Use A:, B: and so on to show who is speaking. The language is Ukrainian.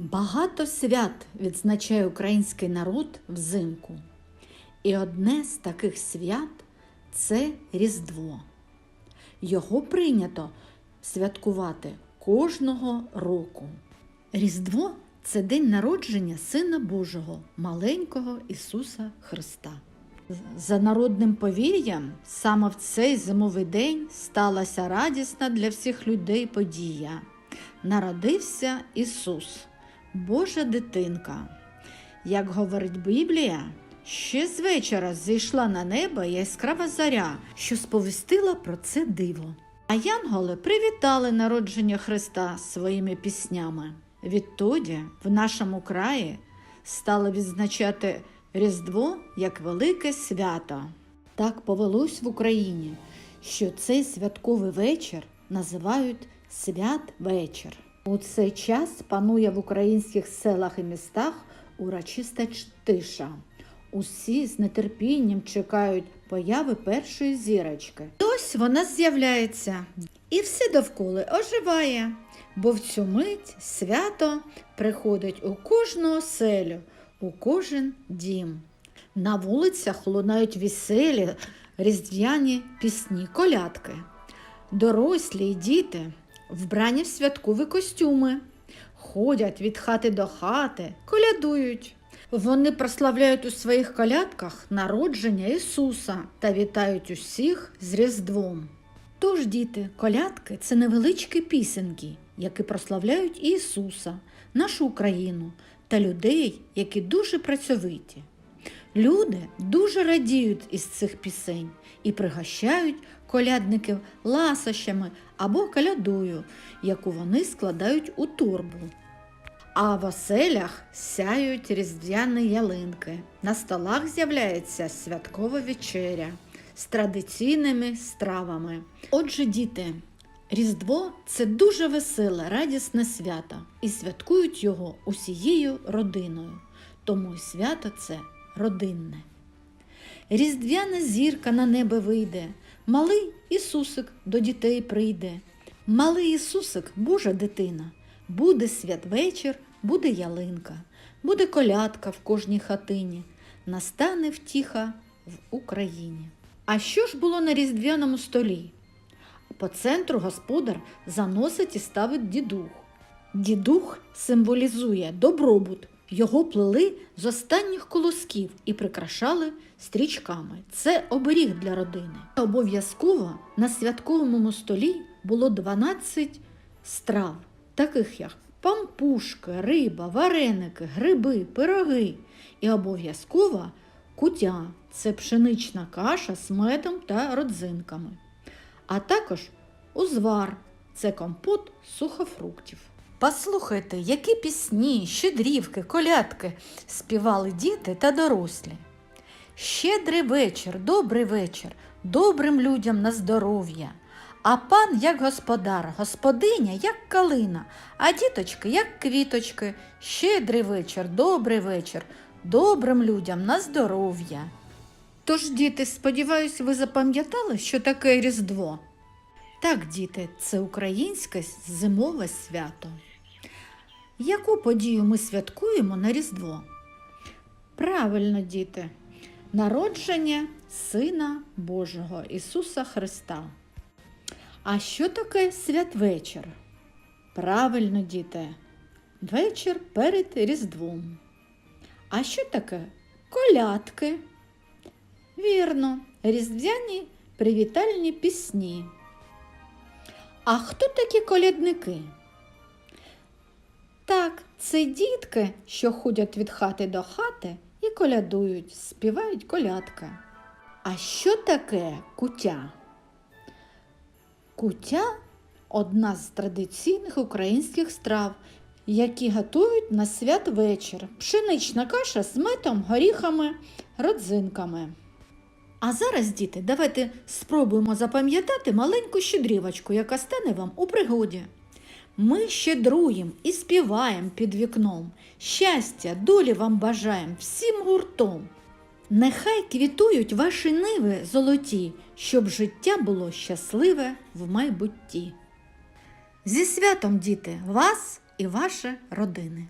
A: Багато свят відзначає український народ взимку. І одне з таких свят це Різдво. Його прийнято святкувати кожного року. Різдво це день народження Сина Божого, маленького Ісуса Христа. За народним повір'ям, саме в цей зимовий день сталася радісна для всіх людей подія. Народився Ісус, Божа дитинка. Як говорить Біблія, ще з вечора зійшла на небо яскрава заря, що сповістила про це диво. А янголи привітали народження Христа своїми піснями. Відтоді в нашому краї стали відзначати Різдво як велике свято. Так повелось в Україні, що цей святковий вечір називають святвечір. У цей час панує в українських селах і містах урочиста тиша. Усі з нетерпінням чекають появи першої зірочки. Ось вона з'являється, і все довкола оживає, бо в цю мить свято приходить у кожну оселю, у кожен дім. На вулицях лунають веселі різдвяні пісні, колядки. Дорослі й діти вбрані в святкові костюми, ходять від хати до хати, колядують. Вони прославляють у своїх колядках народження Ісуса та вітають усіх з Різдвом. Тож, діти, колядки це невеличкі пісеньки, які прославляють Ісуса, нашу Україну та людей, які дуже працьовиті. Люди дуже радіють із цих пісень і пригощають колядників ласощами або колядою, яку вони складають у торбу. А в оселях сяють різдвяні ялинки. На столах з'являється святкова вечеря з традиційними стравами. Отже, діти, Різдво це дуже веселе, радісне свято, і святкують його усією родиною. Тому свято це родинне. Різдвяна зірка на небо вийде, малий Ісусик до дітей прийде. Малий Ісусик, Божа дитина, буде святвечір, буде ялинка, буде колядка в кожній хатині, настане втіха в Україні. А що ж було на різдвяному столі? По центру господар заносить і ставить дідух. Дідух символізує добробут. Його плели з останніх колосків і прикрашали стрічками. Це оберіг для родини. Обов'язково на святковому столі було 12 страв, таких як пампушки, риба, вареники, гриби, пироги. І обов'язково кутя це пшенична каша з медом та родзинками. А також узвар це компот сухофруктів. Послухайте, які пісні, щедрівки, колядки співали діти та дорослі. Щедрий вечір, добрий вечір, добрим людям на здоров'я. А пан як господар, господиня як калина, а діточки як квіточки. Щедрий вечір, добрий вечір, добрим людям на здоров'я. Тож, діти, сподіваюсь, ви запам'ятали, що таке Різдво? Так, діти, це українське зимове свято. Яку подію ми святкуємо на Різдво? Правильно, діти, народження Сина Божого Ісуса Христа. А що таке святвечір? Правильно, діти, вечір перед Різдвом. А що таке колядки? Вірно, різдвяні привітальні пісні. А хто такі колядники? Так, це дітки, що ходять від хати до хати і колядують, співають колядки. А що таке кутя? Кутя одна з традиційних українських страв, які готують на святвечір. Пшенична каша з метом, горіхами, родзинками. А зараз, діти, давайте спробуємо запам'ятати маленьку щедрівочку, яка стане вам у пригоді. Ми щедруєм і співаємо під вікном. Щастя, долі вам бажаєм всім гуртом. Нехай квітують ваші ниви золоті, щоб життя було щасливе в майбутті. Зі святом, діти, вас і ваші родини.